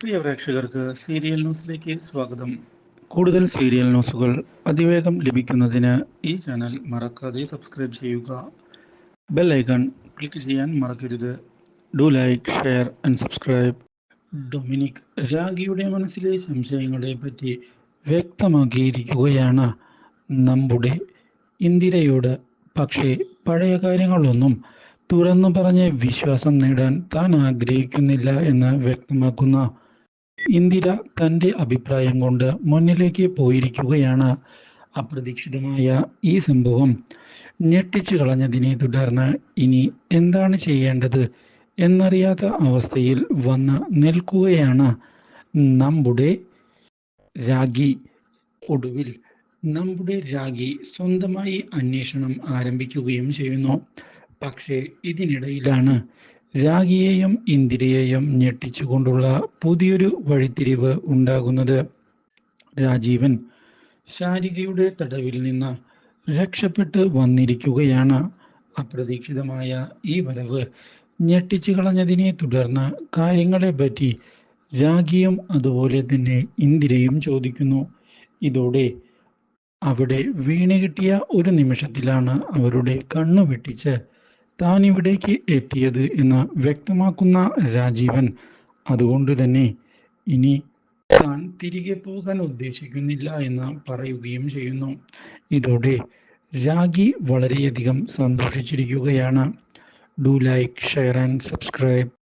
പ്രിയ പ്രേക്ഷകർക്ക് സീരിയൽ ന്യൂസിലേക്ക് സ്വാഗതം. കൂടുതൽ സീരിയൽ ന്യൂസുകൾ അതിവേഗം ലഭിക്കുന്നതിന് ഈ ചാനൽ മറക്കാതെ സബ്സ്ക്രൈബ് ചെയ്യുക. ബെൽ ഐക്കൺ ക്ലിക്ക് ചെയ്യാൻ മറക്കരുത്. Do like share and subscribe. Dominic രാഗിയുടെ മനസ്സിലെ സംശയങ്ങളെ പറ്റി വ്യക്തമാക്കിയിരിക്കുകയാണ് നമ്മുടെ ഇന്ദിരയോട്. പക്ഷേ പഴയ കാര്യങ്ങളൊന്നും തുറന്നു പറഞ്ഞ് വിശ്വാസം നേടാൻ താൻ ആഗ്രഹിക്കുന്നില്ല എന്ന് വ്യക്തമാക്കുന്ന ഇന്ദിര തന്റെ അഭിപ്രായം കൊണ്ട് മുന്നിലേക്ക് പോയിരിക്കുകയാണ് അപ്രതീക്ഷിതമായ ഈ സംഭവം. ഞെട്ടിച്ചു കളഞ്ഞതിനെ തുടർന്ന് ഇനി എന്താണ് ചെയ്യേണ്ടത് എന്നറിയാത്ത അവസ്ഥയിൽ വന്ന് നിൽക്കുകയാണ് നമ്മുടെ രാഗി. ഒടുവിൽ നമ്മുടെ രാഗി സ്വന്തമായി അന്വേഷണം ആരംഭിക്കുകയും ചെയ്യുന്നു. പക്ഷേ ഇതിനിടയിലാണ് രാഗിയെയും ഇന്ദിരയെയും ഞെട്ടിച്ചുകൊണ്ടുള്ള പുതിയൊരു വഴിത്തിരിവ് ഉണ്ടാകുന്നത്. രാജീവൻ ശാരികയുടെ തടവിൽ നിന്ന് രക്ഷപ്പെട്ട് വന്നിരിക്കുകയാണ്. അപ്രതീക്ഷിതമായ ഈ വരവ് ഞെട്ടിച്ചു കളഞ്ഞതിനെ തുടർന്ന് കാര്യങ്ങളെ പറ്റി രാഗിയും അതുപോലെ തന്നെ ഇന്ദിരയും ചോദിക്കുന്നു. ഇതോടെ അവിടെ വീണ് കിട്ടിയ ഒരു നിമിഷത്തിലാണ് അവരുടെ കണ്ണു വെട്ടിച്ച് താൻ ഇവിടേക്ക് എത്തിയത് എന്ന് വ്യക്തമാക്കുന്ന രാജീവൻ അതുകൊണ്ട് തന്നെ ഇനി താൻ തിരികെ പോകാൻ ഉദ്ദേശിക്കുന്നില്ല എന്ന് പറയുകയും ചെയ്യുന്നു. ഇതോടെ രാഗി വളരെയധികം സന്തോഷിച്ചിരിക്കുകയാണ്. Do like share and subscribe